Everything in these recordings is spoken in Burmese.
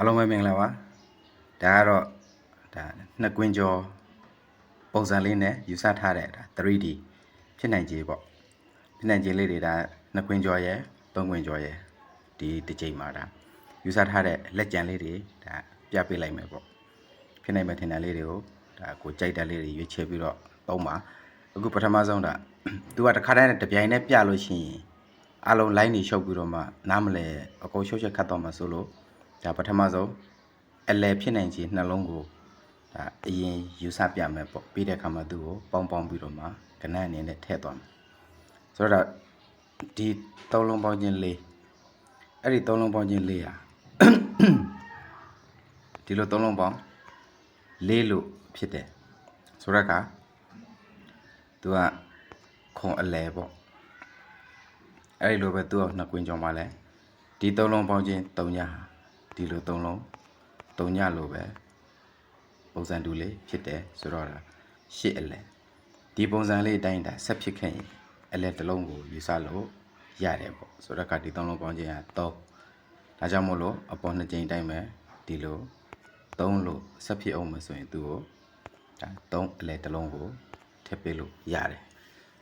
အားလုံးပဲမင်္ဂလာပါဒါကတော့ဒါနှစ်ကွင်းကျော်ပုံစံလေးနဲ့ယူဆထားတဲ့ဒါ 3D ဖြစ်နိုင်ခြေပေါ့ဖြစ်နိုင်ခြေလေးတွေဒါနှစ်ကွင်းကျော်ရယ်သုံးကွင်းကျော်ရယ်ဒီတစ်ချိန်မှာဒါယူဆထားတဲ့လက်ကျန်လေးတွေဒါပြပေးလိုက်မယ်ပေါ့ဖြစ်နိုင်မဲ့ထင်တဲ့လေးတွေကိုဒါကိုကြိုက်တဲ့လေးတွေရွေးချယ်ပြီးတော့သုံးပါအခုပထမဆုံးဒါသူကတစ်ခါတည်းနဲ့တစ်ပြိုင်နဲ့ပြလို့ရှိရင်အားလုံး line တွေရှုပ်ပြီးတော့မှနားမလဲအကုန်ရှုပ်ချက်ခတ်တော့မှဆိုလို့ ဒါပထမဆုံးအလယ်ဖြစ်နိုင်ခြေနှလုံးကိုဒါအရင်ယူဆပြမယ်ပေါ့ပြီးတဲ့အခါမှာသူ့ကိုပေါင်းပေါင်းပြီးတော့မှကနန်းအနေနဲ့ထည့်သွားမယ်ဆိုတော့ဒီသုံးလုံးပေါင်းခြင်းလေးအဲ့ဒီသုံးလုံးပေါင်းခြင်းလေးဟာဒီလိုသုံးလုံးပေါင်းလေးလို့ဖြစ်တယ်ဆိုတော့ကသူကခွန်အလယ်ပေါ့အဲ့ဒီလိုပဲသူ့အောင်နှစ်ကွင်းကြောင်းပါလဲဒီသုံးလုံးပေါင်းခြင်း၃ညဟာ ဒီလိုသုံးလုံး၃ညလို့ပဲပုံစံတူလေးဖြစ်တယ်ဆိုတော့ဒါရှစ်အလဲဒီပုံစံလေးအတိုင်းဒါဆက်ဖြစ်ခဲ့ရင်အလဲတစ်လုံးကိုယူဆလို့ရတယ်ပေါ့ဆိုတော့ကဒီသုံးလုံးပေါင်းခြင်းဟာ၃ဒါကြောင့်မို့လို့အပေါ်နှစ်ကြိမ်တိုင်းပဲဒီလို၃လို့ဆက်ဖြစ်အောင်မဆိုရင်သူ့ကိုဒါ၃အလဲတစ်လုံးကိုထည့်ပေးလို့ရတယ်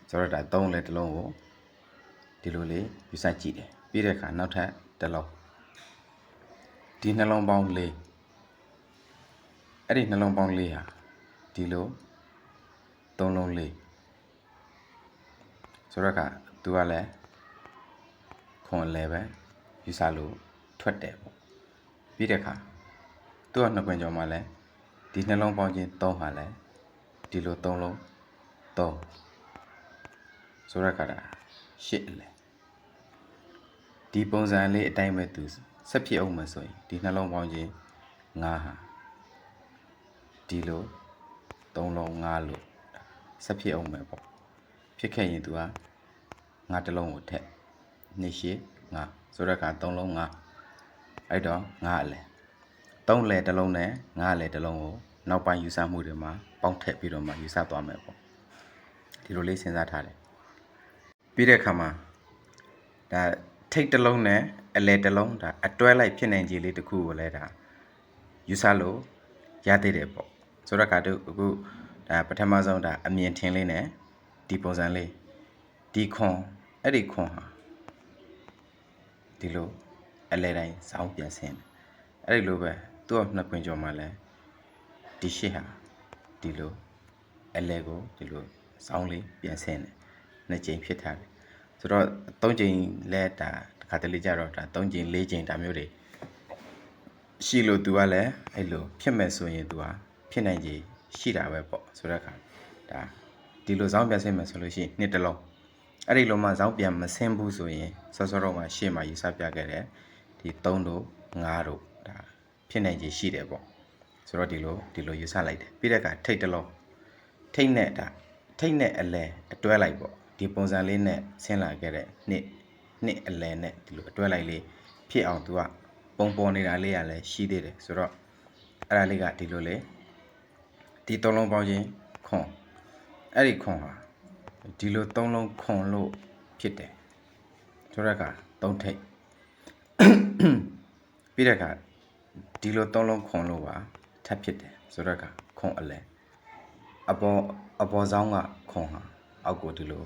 ဆိုတော့ဒါ၃အလဲတစ်လုံးကိုဒီလိုလေးယူဆကြည့်တယ်ပြီးတဲ့အခါနောက်ထပ်တစ်လုံး ဒီနှလုံးပေါင်းလေးအဲ့ဒီနှလုံးပေါင်းလေးဟာဒီလိုသုံးလုံးလေးဆိုတော့ကသူကလည်းခွန်လည်းပဲယူဆလို့ထွက်တယ်ပေါ့ပြီးတဲ့အခါသူကနှစ်ခွင်ကျော်မှလည်းဒီနှလုံးပေါင်းချင်း၃ဟာလည်းဒီလိုသုံးလုံး၃ဆိုတော့ကဒါရှစ်အလဲဒီပုံစံလေးအတိုင်းပဲသူ ဆက်ဖြစ်အောင်မဆိုရင်ဒီနှလုံးပေါင်းခြင်း၅ဟာဒီလို၃လုံး၅လို့ဆက်ဖြစ်အောင်မယ်ပေါ့ဖြစ်ခဲ့ရင်သူကငါတစ်လုံးကိုထက်နှစ်ရှိငါဆိုတော့က၃လုံး၅အဲ့တော့၅အလဲ၃လဲတစ်လုံးနဲ့၅လဲတစ်လုံးကိုနောက်ပိုင်းယူဆမှုတွေမှာပေါင်းထည့်ပြီးတော့မှယူဆသွားမယ်ပေါ့ဒီလိုလေးစဉ်းစားထားတယ်ပြီးတဲ့အခါမှာဒါထိတ်တစ်လုံးနဲ့ အလဲတစ်လုံးဒါအတွဲလိုက်ဖြစ်နိုင်ခြေလေးတစ်ခုကိုလည်းဒါယူဆလို့ရသေးတယ်ပေါ့ဆိုတော့ကတို့အခုဒါပထမဆုံးဒါအမြင်ထင်လေးနဲ့ဒီပုံစံလေးဒီခွန်အဲ့ဒီခွန်ဟာဒီလိုအလဲတိုင်းစောင်းပြန်ဆင်းတယ်အဲ့ဒီလိုပဲသူ့နှစ်ခွင်ကျော်မှလည်းဒီရှစ်ဟာဒီလိုအလဲကိုဒီလိုစောင်းလေးပြန်ဆင်းတယ်နှစ်ကြိမ်ဖြစ်ထားတယ်ဆိုတော့၃ချိန်လဲဒါတစ် ခါတလေကြတော့ဒါ၃ချိန်၄ချိန်ဒါမျိုးတွေရှိလို့ तू ကလည်းအဲ့လိုဖြစ်မဲ့ဆိုရင် तू ဟာဖြစ်နိုင်ကြီးရှိတာပဲပေါ့ဆိုတော့အခါဒါဒီလိုဇောင်းပြန်ဆင်းမယ်ဆိုလို့ရှိရင်နှစ်တစ်လုံးအဲ့ဒီလိုမှဇောင်းပြန်မဆင်းဘူးဆိုရင်စောစောတော့မှရှေ့မှာယူဆပြခဲ့တယ်ဒီ3တို့5တို့ဒါဖြစ်နိုင်ကြီးရှိတယ်ပေါ့ဆိုတော့ဒီလိုဒီလိုယူဆလိုက်တယ်ပြီးတဲ့အခါထိတ်တစ်လုံးထိတ်နဲ့ဒါထိတ်နဲ့အလဲအတွဲလိုက်ပေါ့ဒီပုံစံလေးနဲ့ဆင်းလာခဲ့တဲ့နှစ် နှစ်အလယ်နဲ့ဒီလိုအတွဲလိုက်လေးဖြစ်အောင်သူကပုံပေါ်နေတာလေးကလည်းရှိသေးတယ်ဆိုတော့အဲ့ဒါလေးကဒီလိုလေဒီသုံးလုံးပေါင်းချင်းခွန်အဲ့ဒီခွန်ဟာဒီလိုသုံးလုံးခွန်လို့ဖြစ်တယ်ဆိုတော့ကသုံးထိပ်ပြီးတဲ့အခါဒီလိုသုံးလုံးခွန်လို့ပါထပ်ဖြစ်တယ်ဆိုတော့ကခွန်အလယ်အပေါ်အပေါ်ဆောင်ကခွန်ဟာအောက်ကိုဒီလို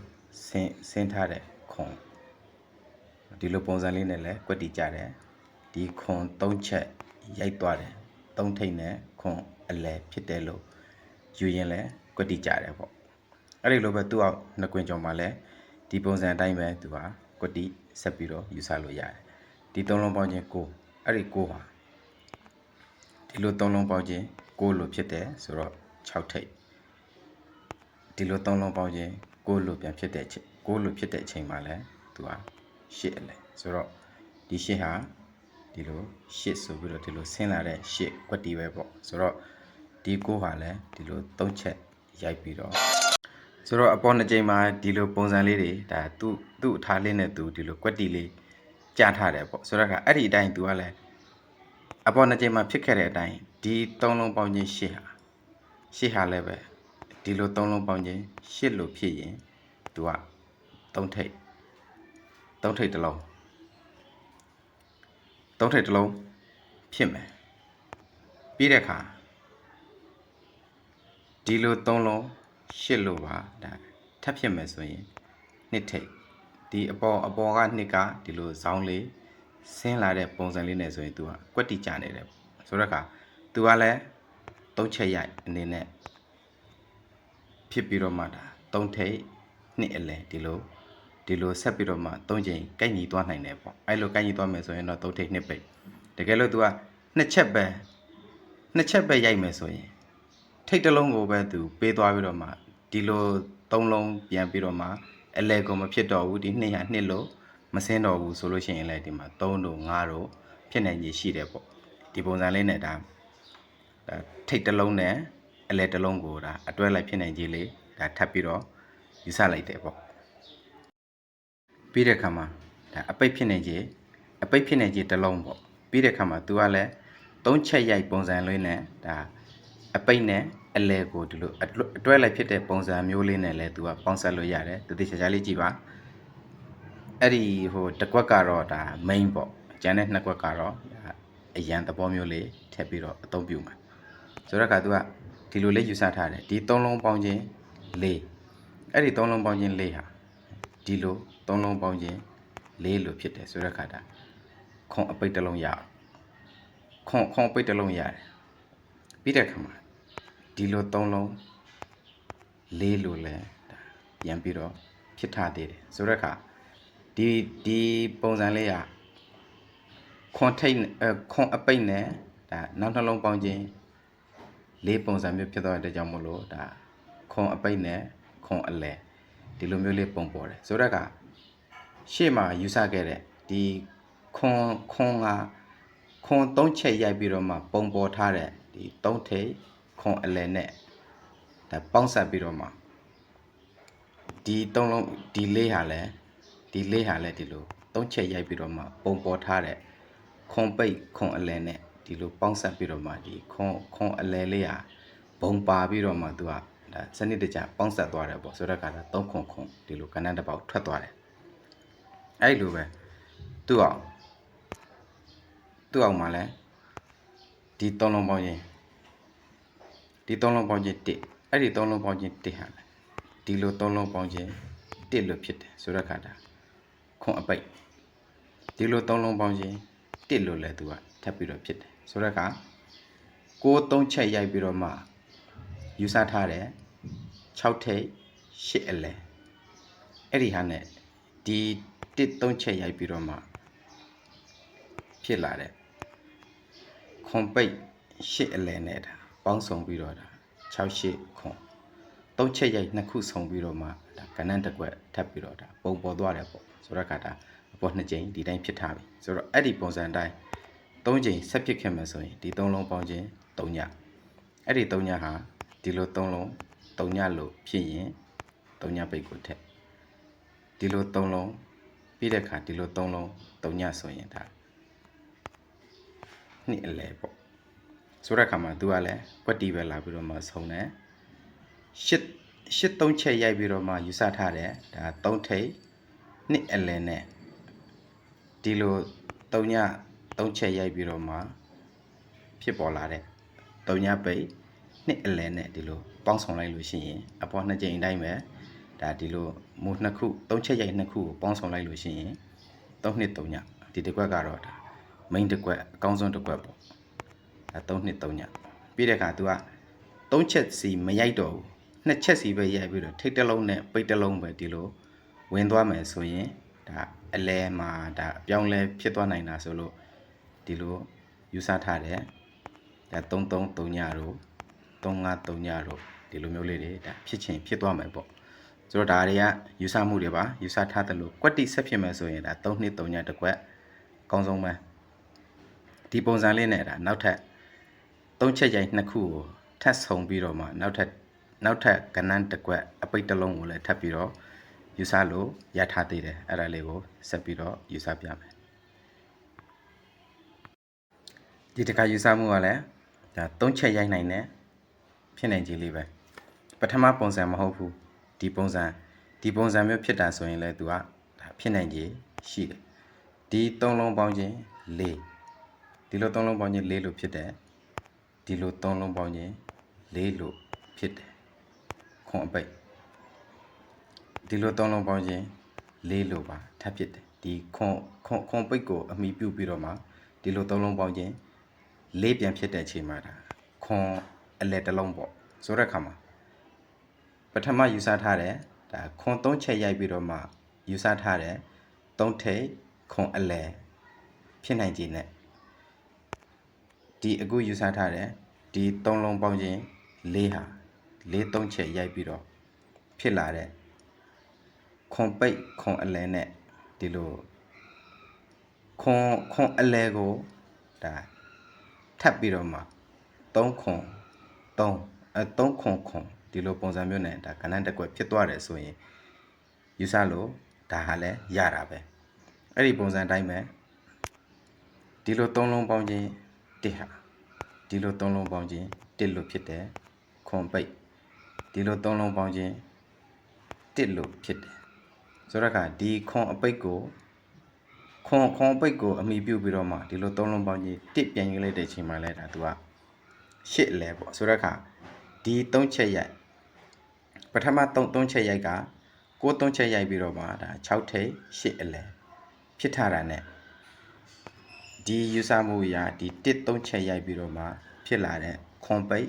ဆင်းဆင်းထားတဲ့ခွန် ဒီလိုပုံစံလေးနဲ့လည်းကွက်တီကြတယ်ဒီခွန်၃ချက်ရိုက်သွားတယ်၃ထိပ်နဲ့ခွန်အလဲဖြစ်တယ်လို့ယူရင်လည်းကွက်တီကြတယ်ပေါ့အဲ့ဒီလိုပဲသူ့အောင်နှစ်ကွင်ကြော်မှာလည်းဒီပုံစံအတိုင်းပဲသူဟာကွက်တီဆက်ပြီးတော့ယူဆလို့ရတယ်ဒီသုံးလုံးပေါင်းခြင်းကိုအဲ့ဒီကိုဟာဒီလိုသုံးလုံးပေါင်းခြင်းကိုလို့ဖြစ်တယ်ဆိုတော့6ထိပ်ဒီလိုသုံးလုံးပေါင်းခြင်းကိုလိုပြန်ဖြစ်တဲ့အချိန်ကိုလိုဖြစ်တဲ့အချိန်မှာလဲသူဟာ ရှစ်အလဲဆိုတော့ဒီရှစ်ဟာဒီလိုရှစ်ဆိုပြီးတော့ဒီလိုဆင်းလာတဲ့ရှစ်ကွက်တီပဲပေါ့ဆိုတော့ဒီကိုဟာလဲဒီလိုသုံးချက်ရိုက်ပြီးတော့ဆိုတော့အပေါ်နှစ်ချိန်မှာဒီလိုပုံစံလေးတွေဒါသူ့သူ့အထားလေးနဲ့သူဒီလိုကွက်တီလေးကြားထားတယ်ပေါ့ဆိုတော့ကအဲ့ဒီအတိုင်းသူကလည်းအပေါ်နှစ်ချိန်မှာဖြစ်ခဲ့တဲ့အတိုင်းဒီသုံးလုံးပေါင်းခြင်းရှစ်ဟာရှစ်ဟာလည်းပဲဒီလိုသုံးလုံးပေါင်းခြင်းရှစ်လို့ဖြစ်ရင်သူကသုံးထိပ် သုံးထိပ်တစ်လုံးသုံးထိပ်တစ်လုံးဖြစ်မယ်ပြီးတဲ့အခါဒီလိုသုံးလုံးရှစ်လို့ပါဒါထပ်ဖြစ်မယ်ဆိုရင်နှစ်ထိပ်ဒီအပေါ်အပေါ်ကနှစ်ကဒီလိုဇောင်းလေးဆင်းလာတဲ့ပုံစံလေးနဲ့ဆိုရင် तू ကကွက်တိကြနေတယ်ပေါ့ဆိုတော့အခါ तू ကလည်းသုံးချက်ရိုက်အနေနဲ့ဖြစ်ပြီးတော့မှဒါသုံးထိပ်နှစ်အလဲဒီလို ဒီလိုဆက်ပြီးတော့မှသုံးချိန်ကိုက်ညီသွားနိုင်တယ်ပေါ့အဲ့လိုကိုက်ညီသွားမယ်ဆိုရင်တော့သုံးထိပ်နှစ်ပိတ်တကယ်လို့ तू ကနှစ်ချက်ပဲနှစ်ချက်ပဲရိုက်မယ်ဆိုရင်ထိတ်တစ်လုံးကိုပဲသူပေးသွားပြီးတော့မှဒီလိုသုံးလုံးပြန်ပြီးတော့မှအလဲကိုမဖြစ်တော့ဘူးဒီနှစ်ရနှစ်လို့မစင်းတော့ဘူးဆိုလို့ရှိရင်လည်းဒီမှာ3တို့5တို့ဖြစ်နိုင်ကြီးရှိတယ်ပေါ့ဒီပုံစံလေးနဲ့ဒါဒါထိတ်တစ်လုံးနဲ့အလဲတစ်လုံးကိုဒါအတွဲလိုက်ဖြစ်နိုင်ကြီးလေးဒါထပ်ပြီးတော့ယူဆလိုက်တယ်ပေါ့ ပြီးတဲ့အခါမှာဒါအပိတ်ဖြစ်နိုင်ကြီးအပိတ်ဖြစ်နိုင်ကြီးတစ်လုံးပေါ့ပြီးတဲ့အခါမှာ तू ကလည်းသုံးချက်ရိုက်ပုံစံလေးနဲ့ဒါအပိတ်နဲ့အလဲကိုဒီလိုအတွဲအတွဲလိုက်ဖြစ်တဲ့ပုံစံမျိုးလေးနဲ့လဲသူကပေါင်းဆက်လို့ရတယ်တတိချာချာလေးကြည့်ပါအဲ့ဒီဟိုတစ်ကွက်ကတော့ဒါ main ပေါ့ကျန်တဲ့နှစ်ကွက်ကတော့ဒါအရန်သဘောမျိုးလေးထည့်ပြီးတော့အသုံးပြုမှာဆိုတော့ကသူကဒီလိုလေးယူဆထားတယ်ဒီသုံးလုံးပေါင်းခြင်း၄အဲ့ဒီသုံးလုံးပေါင်းခြင်း၄ဟာဒီလို သုံးလုံးပေါင်းခြင်း၄လို့ဖြစ်တယ်ဆိုတော့ခါဒါခွန်အပိတ်တစ်လုံးရအောင်ခွန်ခွန်အပိတ်တစ်လုံးရတယ်ပြီးတဲ့အခါမှာဒီလိုသုံးလုံးလေးလိုလဲဒါပြန်ပြီးတော့ဖြစ်ထားသေးတယ်ဆိုတော့အခါဒီဒီပုံစံလေးကခွန်ထိတ်အခွန်အပိတ်နဲ့ဒါနောက်နှလုံးပေါင်းခြင်းလေးပုံစံမျိုးဖြစ်သွားတဲ့ကြောင့်မို့လို့ဒါခွန်အပိတ်နဲ့ခွန်အလဲဒီလိုမျိုးလေးပုံပေါ်တယ်ဆိုတော့အခါ ရှေ့မှာယူဆခဲ့တဲ့ဒီခွန်ခွန်ကခွန်သုံးချက်ရိုက်ပြီးတော့မှပုံပေါ်ထားတဲ့ဒီသုံးထိပ်ခွန်အလဲနဲ့ဒါပေါင်းဆက်ပြီးတော့မှဒီသုံးလုံးဒီလေးဟာလဲဒီလေးဟာလဲဒီလိုသုံးချက်ရိုက်ပြီးတော့မှပုံပေါ်ထားတဲ့ခွန်ပိတ်ခွန်အလဲနဲ့ဒီလိုပေါင်းဆက်ပြီးတော့မှဒီခွန်ခွန်အလဲလေးဟာဘုံပါပြီးတော့မှသူကဒါစနစ်တကျပေါင်းဆက်သွားတယ်ပေါ့ဆိုတော့ကဒါသုံးခွန်ခွန်ဒီလိုကဏ္ဍတစ်ပေါက်ထွက်သွားတယ် အဲ့လိုပဲသူ့အောင်သူ့အောင်မှာလဲဒီသုံးလုံးပေါင်းရင်ဒီသုံးလုံးပေါင်းခြင်း1အဲ့ဒီသုံးလုံးပေါင်းခြင်း1ဟာလေဒီလိုသုံးလုံးပေါင်းခြင်း1လို့ဖြစ်တယ်ဆိုတော့ခါတာခွန်အပိတ်ဒီလိုသုံးလုံးပေါင်းခြင်း1လို့လည်းသူကထပ်ပြီးတော့ဖြစ်တယ်ဆိုတော့ခါကို3ချက်ရိုက်ပြီးတော့မှယူဆထားတယ်6ထိပ်8အလဲအဲ့ဒီဟာနဲ့ဒီ 1 3ချက်ရိုက်ပြီးတော့မှဖြစ်လာတဲ့ခွန်ပိတ်8အလဲနဲ့ဒါပေါင်းစုံပြီးတော့ဒါ6ရှစ်ခွန်သုံးချက်ရိုက်နှစ်ခုစုံပြီးတော့မှဒါကဏ္ဍတစ်ကွက်ထပ်ပြီးတော့ဒါပုံပေါ်သွားတယ်ပေါ့ဆိုတော့ကဒါအပေါ်နှစ်ကြိမ်ဒီတိုင်းဖြစ်ထားပြီဆိုတော့အဲ့ဒီပုံစံတိုင်းသုံးကြိမ်ဆက်ဖြစ်ခဲ့မှဆိုရင်ဒီသုံးလုံးပေါင်းခြင်း၃ညအဲ့ဒီ၃ညဟာဒီလိုသုံးလုံး၃ညလို့ဖြစ်ရင်၃ညပိတ်ကိုထက်ဒီလို၃လုံး ပြီးတဲ့အခါဒီလို၃လုံး၃ညဆိုရင်ဒါနှစ်အလဲပေါ့ဆိုတဲ့အခါမှာ तू ကလည်းကွက်တီပဲလာပြီးတော့မှဆုံးတယ်ရှစ်ရှစ်သုံးချက်ရိုက်ပြီးတော့မှယူဆထားတယ်ဒါသုံးထိပ်နှစ်အလင်းနဲ့ဒီလိုသုံးညသုံးချက်ရိုက်ပြီးတော့မှဖြစ်ပေါ်လာတဲ့သုံးညပိတ်နှစ်အလင်းနဲ့ဒီလိုပေါင်းဆောင်လိုက်လို့ရှိရင်အပေါ်နှစ်ကြိမ်အတိုင်းပဲ ဒါဒီလိုမူနှစ်ခုသုံးချက်ရိုက်နှစ်ခုကိုပေါင်းဆောင်လိုက်လို့ရှိရင်သုံးနှစ်သုံးညဒီတစ်ခွက်ကတော့ဒါ main တစ်ခွက်အကောင်းဆုံးတစ်ခွက်ပေါ့အဲ3နှစ်3ညပြီးတဲ့အခါ तू က3ချက်စီမရိုက်တော့ဘူးနှစ်ချက်စီပဲရိုက်ပြီးတော့ထိတ်တစ်လုံးနဲ့ပိတ်တစ်လုံးပဲဒီလိုဝင်သွားမယ်ဆိုရင်ဒါအလဲမှာဒါအပြောင်းလဲဖြစ်သွားနိုင်တာဆိုလို့ဒီလိုယူဆထားတယ်ဒါ3 3 3ညတို့3 5 3ညတို့ဒီလိုမျိုးလေးတွေဒါဖြစ်ချင်းဖြစ်သွားမယ်ပေါ့ ဆိုတော့ဒါတွေကယူဆမှုတွေပါယူဆထားတယ်လို့ကွက်တိဆက်ဖြစ်မယ်ဆိုရင်ဒါ3နှစ်3ညတစ်ကွက်အကောင်းဆုံးပဲဒီပုံစံလေးနဲ့ဒါနောက်ထပ်သုံးချက်ရိုက်နှစ်ခုကိုထပ်ဆုံပြီးတော့မှနောက်ထပ်နောက်ထပ်ကဏ္ဍတစ်ကွက်အပိတ်တစ်လုံးကိုလည်းထပ်ပြီးတော့ယူဆလို့ရထားသေးတယ်အဲ့ဒါလေးကိုဆက်ပြီးတော့ယူဆပြမယ်ဒီတစ်ခါယူဆမှုကလည်းဒါသုံးချက်ရိုက်နိုင်တယ်ဖြစ်နိုင်ကြီးလေးပဲပထမပုံစံမဟုတ်ဘူး ဒီပုံစံဒီပုံစံမျိုးဖြစ်တာဆိုရင်လည်း तू ကဒါဖြစ်နိုင်ကြီးရှိတယ်ဒီသုံးလုံးပေါင်းခြင်း၄ဒီလိုသုံးလုံးပေါင်းခြင်း၄လို့ဖြစ်တယ်ဒီလိုသုံးလုံးပေါင်းခြင်းလေးလို့ဖြစ်တယ်ခွန်အပိတ်ဒီလိုသုံးလုံးပေါင်းခြင်းလေးလို့ပါထပ်ဖြစ်တယ်ဒီခွန်ခွန်ခွန်ပိတ်ကိုအမိပြုပြီးတော့မှဒီလိုသုံးလုံးပေါင်းခြင်းလေးပြန်ဖြစ်တဲ့အချိန်မှာဒါခွန်အလဲတစ်လုံးပေါ့ဆိုတဲ့အခါမှာ ပထမယူဆထားတယ်ဒါခွန်သုံးချက်ရိုက်ပြီးတော့မှယူဆထားတယ်သုံးထိပ်ခွန်အလဲဖြစ်နိုင်ခြင်းနဲ့ဒီအခုယူဆထားတယ်ဒီသုံးလုံးပေါင်းခြင်းလေးဟာလေးသုံးချက်ရိုက်ပြီးတော့ဖြစ်လာတဲ့ခွန်ပိတ်ခွန်အလဲနဲ့ဒီလိုခွန်ခွန်အလဲကိုဒါထပ်ပြီးတော့မှ3ခွန်3အဲ3ခွန်ခွန် ဒီလိုပုံစံမျိုးနဲ့ဒါကဏ္ဍတစ်ကွက်ဖြစ်သွားတယ်ဆိုရင်ယူဆလို့ဒါဟာလည်းရတာပဲအဲ့ဒီပုံစံအတိုင်းပဲဒီလိုသုံးလုံးပေါင်းခြင်းတစ်ဟာဒီလိုသုံးလုံးပေါင်းခြင်းတစ်လို့ဖြစ်တယ်ခွန်ပိတ်ဒီလိုသုံးလုံးပေါင်းခြင်းတစ်လို့ဖြစ်တယ်ဆိုတော့ကဒီခွန်အပိတ်ကိုခွန်ခွန်အပိတ်ကိုအမိပြုတ်ပြီးတော့မှဒီလိုသုံးလုံးပေါင်းခြင်းတစ်ပြန်ယူလိုက်တဲ့အချိန်မှာလဲဒါသူကရှစ်လဲပေါ့ဆိုတော့ကဒီသုံးချက်ရိုက် ပထမသုံးသုံးချက်ရိုက်ကကိုသုံးချက်ရိုက်ပြီးတော့မှဒါ6ထိပ်8အလဲဖြစ်ထားတာ ਨੇ ဒီယူဆမှုအရာဒီတစ်သုံးချက်ရိုက်ပြီးတော့မှဖြစ်လာတဲ့ခွန်ပိတ်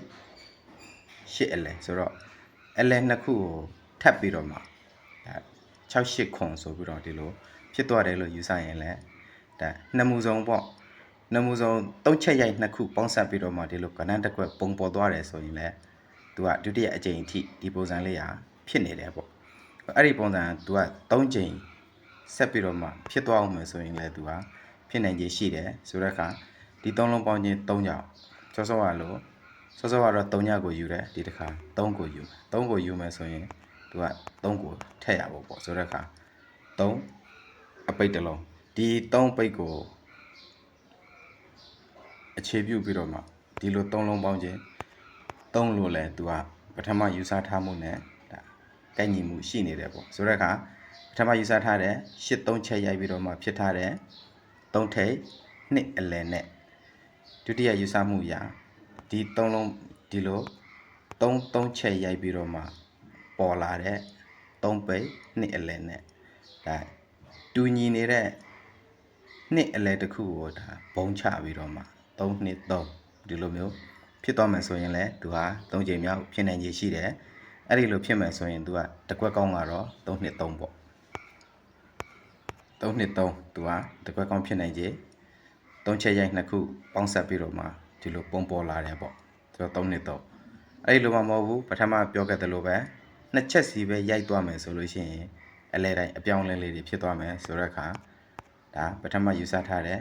ရှစ်အလဲဆိုတော့အလဲနှစ်ခုကိုထပ်ပြီးတော့မှဒါ6 8ခွန်ဆိုပြီးတော့ဒီလိုဖြစ်သွားတယ်လို့ယူဆရင်လည်းဒါနှစ်မှုစုံပေါ့နှစ်မှုစုံသုံးချက်ရိုက်နှစ်ခုပေါင်းစပ်ပြီးတော့မှဒီလိုကဏ္ဍတစ်ခွက်ပုံပေါ်သွားတယ်ဆိုရင်လည်း သူကဒုတိယအကြိမ်အထိဒီပုံစံလေးဟာဖြစ်နေတယ်ပေါ့အဲ့ဒီပုံစံကသူက3ကြိမ်ဆက်ပြီးတော့မှဖြစ်သွားအောင်မယ်ဆိုရင်လည်းသူကဖြစ်နိုင်ခြေရှိတယ်ဆိုတော့အခါဒီသုံးလုံးပေါင်းခြင်း၃ကြောင့်စောစောကလို့စောစောကတော့၃ညကိုယူတယ်ဒီတစ်ခါ၃ကိုယူမယ်၃ကိုယူမယ်ဆိုရင်သူက၃ကိုထည့်ရဖို့ပေါ့ဆိုတော့အခါ၃အပိတ်တစ်လုံးဒီ၃ပိတ်ကိုအခြေပြုပြီးတော့မှဒီလို၃လုံးပေါင်းခြင်း ၃လို့လဲသူကပထမယူဆထားမှုနဲ့ဒါကိုက်ညီမှုရှိနေတယ်ပေါ့ဆိုတော့အခါပထမယူဆထားတဲ့၈၃ချက်ရိုက်ပြီးတော့မှဖြစ်ထားတဲ့သုံးထိပ်နှစ်အလယ်နဲ့ဒုတိယယူဆမှုအရာဒီသုံးလုံးဒီလိုသုံးသုံးချက်ရိုက်ပြီးတော့မှပေါ်လာတဲ့သုံးပိတ်နှစ်အလယ်နဲ့ဒါတူညီနေတဲ့နှစ်အလယ်တစ်ခုကိုဒါဘုံချပြီးတော့မှ3နှစ်3ဒီလိုမျိုး ဖြစ်သွားမယ်ဆိုရင်လည်းသူဟာ3ချိန်မြောက်ဖြစ်နိုင်ခြေရှိတယ်အဲ့ဒီလိုဖြစ်မယ်ဆိုရင်သူကတကွက်ကောင်းကတော့3နှစ်3ပေါ့3နှစ်3သူဟာတကွက်ကောင်းဖြစ်နိုင်ခြေ3ချက်ရိုက်နှစ်ခုပေါင်းဆက်ပြီးတော့မှဒီလိုပုံပေါ်လာတယ်ပေါ့ဆိုတော့3နှစ်3အဲ့ဒီလိုမှမဟုတ်ဘူးပထမပြောခဲ့သလိုပဲနှစ်ချက်စီပဲရိုက်သွားမယ်ဆိုလို့ရှိရင်အလဲတိုင်းအပြောင်းအလဲလေးတွေဖြစ်သွားမယ်ဆိုတော့အခါဒါပထမယူဆထားတဲ့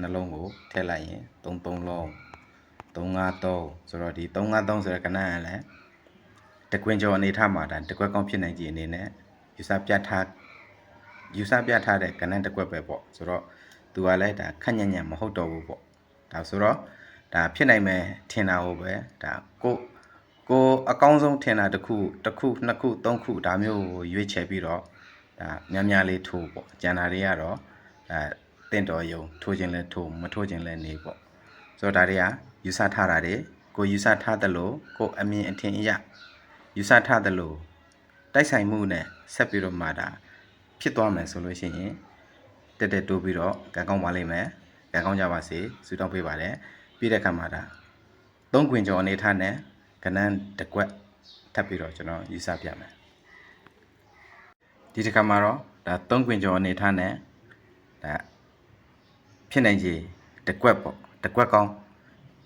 နှလုံးကိုထည့်လိုက်ရင်3 3လုံး 353ဆိုတော့ဒီ353ဆိုတဲ့ကဏ္ဍကလည်းတကွင်ကျော်အနေထားမှာဒါတကွက်ကောင်းဖြစ်နိုင်ကြည်အနေနဲ့ယူဆပြထားယူဆပြထားတဲ့ကဏ္ဍတစ်ကွက်ပဲပေါ့ဆိုတော့သူကလည်းဒါခက်ညံ့ညံ့မဟုတ်တော့ဘူးပေါ့ဒါဆိုတော့ဒါဖြစ်နိုင်မယ်ထင်တာဟုတ်ပဲဒါကိုကိုအကောင်းဆုံးထင်တာတစ်ခုတစ်ခုနှစ်ခုသုံးခုဒါမျိုးကိုရွေးချယ်ပြီးတော့ဒါများများလေးထိုးပေါ့ကျန်တာတွေကတော့ဒါတင့်တော်ယုံထိုးခြင်းလဲထိုးမထိုးခြင်းလဲနေပေါ့ဆိုတော့ဒါတွေက ယူဆထားတာတွေကိုယူဆထားသလိုကိုအမြင်အထင်အရယူဆထားသလိုတိုက်ဆိုင်မှုနဲ့ဆက်ပြီးတော့မှဒါဖြစ်သွားမယ်ဆိုလို့ရှိရင်တက်တက်တိုးပြီးတော့ကံကောင်းပါလိမ့်မယ်ကံကောင်းကြပါစေဆုတောင်းပေးပါတယ်ပြီးတဲ့အခါမှာဒါသုံးခွင်ကျော်အနေထားနဲ့ကနန်းတစ်ကွက်ထပ်ပြီးတော့ကျွန်တော်ယူဆပြမယ်ဒီတစ်ခါမှာတော့ဒါသုံးခွင်ကျော်အနေထားနဲ့ဒါဖြစ်နိုင်ခြေတစ်ကွက်ပေါ့တစ်ကွက်ကောင်း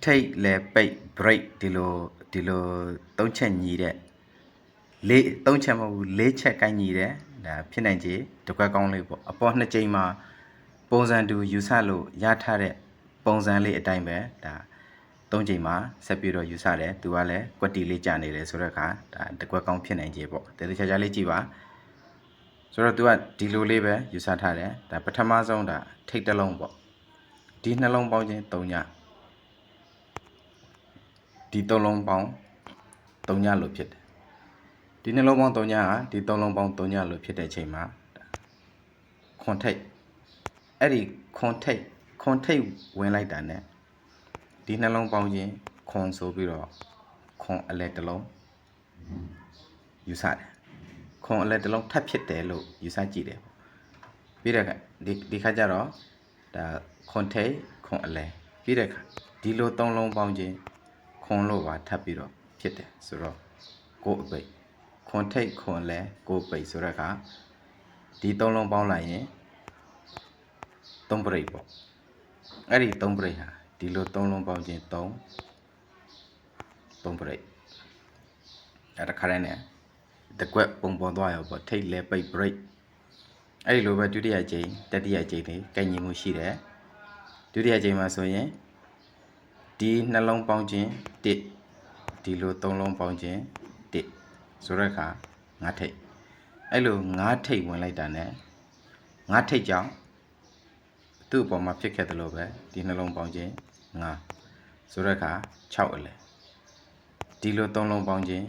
ထိတ်လေပိတ် break ဒီလိုဒီလိုသုံးချက်ညီတဲ့လေးသုံးချက်မဟုတ်ဘူးလေးချက်ကိုင်းညီတယ်ဒါဖြစ်နိုင်ခြေတစ်ခွက်ကောင်းလေးပေါ့အပေါ်နှစ်ကြိမ်မှာပုံစံတူယူဆလို့ရထားတဲ့ပုံစံလေးအတိုင်းပဲဒါသုံးကြိမ်မှာဆက်ပြီးတော့ယူဆတယ်သူကလည်းကွက်တီလေးကြာနေတယ်ဆိုတော့အခါဒါတစ်ခွက်ကောင်းဖြစ်နိုင်ခြေပေါ့တေတေချာချာလေးကြည့်ပါဆိုတော့သူကဒီလိုလေးပဲယူဆထားတယ်ဒါပထမဆုံးဒါထိတ်တစ်လုံးပေါ့ဒီနှလုံးပေါင်းခြင်း၃ည ဒီ၃လုံးပေါင်း၃ညလို့ဖြစ်တယ်ဒီနှလုံးပေါင်း3ညဟာဒီ3လုံးပေါင်း3ညလို့ဖြစ်တဲ့အချိန်မှာခွန်ထိတ်အဲ့ဒီခွန်ထိတ်ခွန်ထိတ်ဝင်လိုက်တာ ਨੇ ဒီနှလုံးပေါင်းချင်းခွန်ဆိုပြီးတော့ခွန်အလဲတစ်လုံးယူဆတယ်ခွန်အလဲတစ်လုံးထပ်ဖြစ်တယ်လို့ယူဆကြည့်တယ်ပေါ့ပြီးတဲ့အခါဒီဒီခါကျတော့ဒါခွန်ထိတ်ခွန်အလဲပြီးတဲ့အခါဒီလိုသုံးလုံးပေါင်းခြင်း ခွန်လို့ပါထပ်ပြီးတော့ဖြစ်တယ်ဆိုတော့ကိုယ်အပိတ်ခွန်ထိတ်ခွန်လဲကိုယ်အပိတ်ဆိုတဲ့အခါဒီသုံးလုံးပေါင်းလိုက်ရင်သုံးပရိတ်ပေါ့အဲ့ဒီ3ပရိတ်ဟာဒီလို3လုံးပေါင်းခြင်း3 3ပရိတ်အဲ့ဒါခါတိုင်းနဲ့တကွက်ပုံပေါ်သွားရောပေါ့ထိတ်လဲပိတ်ပရိတ်အဲ့ဒီလိုပဲဒုတိယကြိမ်တတိယကြိမ်လေးကိုင်ညီမှုရှိတယ်ဒုတိယကြိမ်မှာဆိုရင် ဒီနှလုံးပေါင်းခြင်း1ဒီလို3လုံးပေါင်းခြင်း1ဆိုတဲ့အခါ5ထိတ်အဲ့လို5ထိတ်ဝင်လိုက်တာ ਨੇ 5ထိတ်ကြောင့်သူ့အပေါ်မှာဖြစ်ခဲ့တယ်လို့ပဲဒီနှလုံးပေါင်းခြင်း9ဆိုတဲ့အခါ6အလဲဒီလို3လုံးပေါင်းခြင်း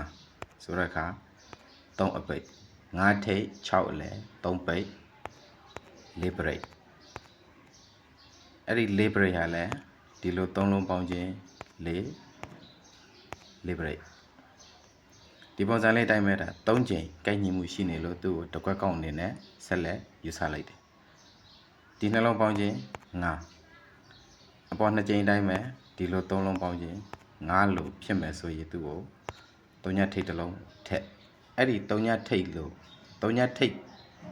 9ဆိုတဲ့အခါ3အပိတ်9ထိပ်6အလဲ3ပိတ်4ပရိတ်အဲ့ဒီ4ပရိတ်ဟာလဲ ဒီလို3လုံးပေါင်းခြင်း4 4ပရိတ်ဒီပုံစံလေးအတိုင်းပဲဒါ3ချိန်ကိုက်ညီမှုရှိနေလို့သူ့ကိုတစ်ခွက်ကောက်အနေနဲ့ဆက်လက်ယူဆလိုက်တယ်ဒီနှလုံးပေါင်းခြင်း9အပေါ်နှစ်ကြိမ်တိုင်းပဲဒီလိုသုံးလုံးပေါင်းခြင်း9လို့ဖြစ်မယ်ဆိုရင်သူ့ကိုတုံညထိတ်တစ်လုံးထက်အဲ့ဒီတုံညထိတ်လို့တုံညထိတ်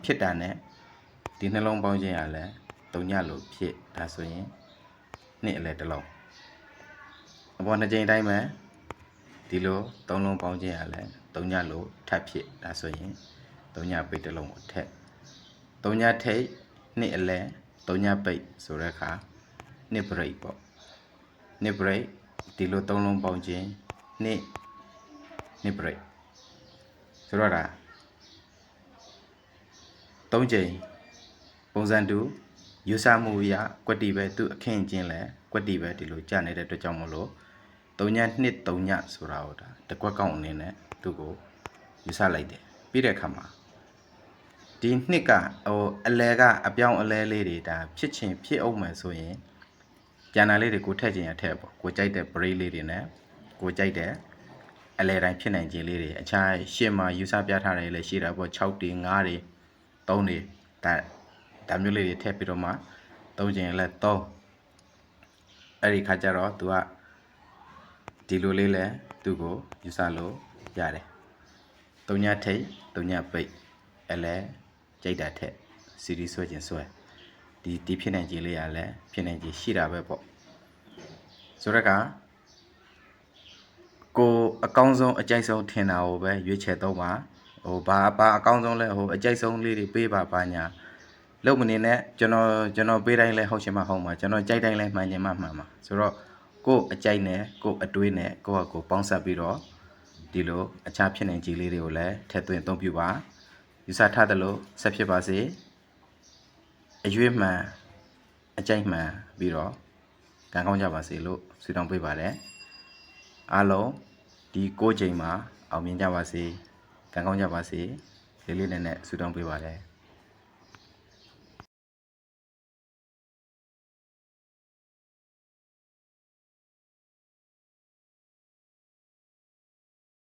ဖြစ်တာနဲ့ဒီနှလုံးပေါင်းခြင်းရလဲတုံညလို့ဖြစ်ဒါဆိုရင် နှစ်အလဲတစ်လုံးအပေါ်နှစ်ကြိမ်တိုင်းပဲဒီလိုသုံးလုံးပေါင်းခြင်းရလဲတုံညလို့ထပ်ဖြစ်ဒါဆိုရင်တုံညပိတ်တစ်လုံးကိုထက်တုံညာထိတ်နှစ်အလဲတုံညာပိတ်ဆိုတဲ့အခါနှစ်ဘရိတ်ပေါ့နှစ်ဘရိတ်ဒီလိုသုံးလုံးပေါင်းခြင်းနှစ်နှစ်ဘရိတ်ဆိုတော့ဒါသုံးချိန်ပုံစံတူ ယူဆမှုအရကွက်တီပဲသူအခင်းချင်းလဲကွက်တီပဲဒီလိုကြာနေတဲ့အတွက်ကြောင့်မလို့တုံညာနှစ်တုံညာဆိုတာဟောတာတကွက်ကောင်းအနေနဲ့သူ့ကိုယူဆလိုက်တယ်ပြီးတဲ့အခါမှာဒီနှစ်ကဟိုအလဲကအပြောင်းအလဲလေးတွေဒါဖြစ်ချင်းဖြစ်အောင်မယ်ဆိုရင်ကျန်တာလေးတွေကိုထည့်ခြင်းရထည့်ပေါ့ကိုကြိုက်တဲ့ break လေးတွေနဲ့ကိုကြိုက်တဲ့အလဲတိုင်းဖြစ်နိုင်ခြင်းလေးတွေအခြားရှင်းမှာယူဆပြထားတယ်လည်းရှိတာပေါ့6တွေ9တွေ3တွေဒါ ဒါမျိုးလေးတွေထည့်ပြီးတော့မှသုံးခြင်းလည်း3အဲ့ဒီခါကျတော့ तू ကဒီလိုလေးလဲသူ့ကိုယူဆလို့ရတယ်တုံညာထိတ်တုံညာပိတ်အလဲကြိုက်တာထက်စီရီဆွဲခြင်းဆွဲဒီဒီဖြစ်နိုင်ခြင်းလေးရလဲဖြစ်နိုင်ခြင်းရှိတာပဲပေါ့ဆိုတော့ကကိုအကောင်းဆုံးအကြိုက်ဆုံးထင်တာကိုပဲရွေးချယ်တော့ပါဟိုဘာဘာအကောင်းဆုံးလဲဟိုအကြိုက်ဆုံးလေးတွေပေးပါပါညာ လုံမနေနဲ့ကျွန်တော်ကျွန်တော်ပေးတိုင်းလဲဟုတ်ရှင်မဟုတ်မှာကျွန်တော်ကြိုက်တိုင်းလဲမှန်ခြင်းမမှန်မှာဆိုတော့ကိုအကြိုက်နဲ့ကိုအတွေးနဲ့ကိုကကိုပေါင်းဆက်ပြီးတော့ဒီလိုအခြားဖြစ်နိုင်ခြင်းလေးတွေကိုလည်းထည့်သွင်းအသုံးပြုပါယူဆထားသလိုဆက်ဖြစ်ပါစေအရွေးမှန်အကြိုက်မှန်ပြီးတော့ကံကောင်းကြပါစေလို့ဆုတောင်းပေးပါတယ်အားလုံးဒီ၉ချိန်မှာအောင်မြင်ကြပါစေကံကောင်းကြပါစေလေးလေးနက်နက်ဆုတောင်းပေးပါတယ်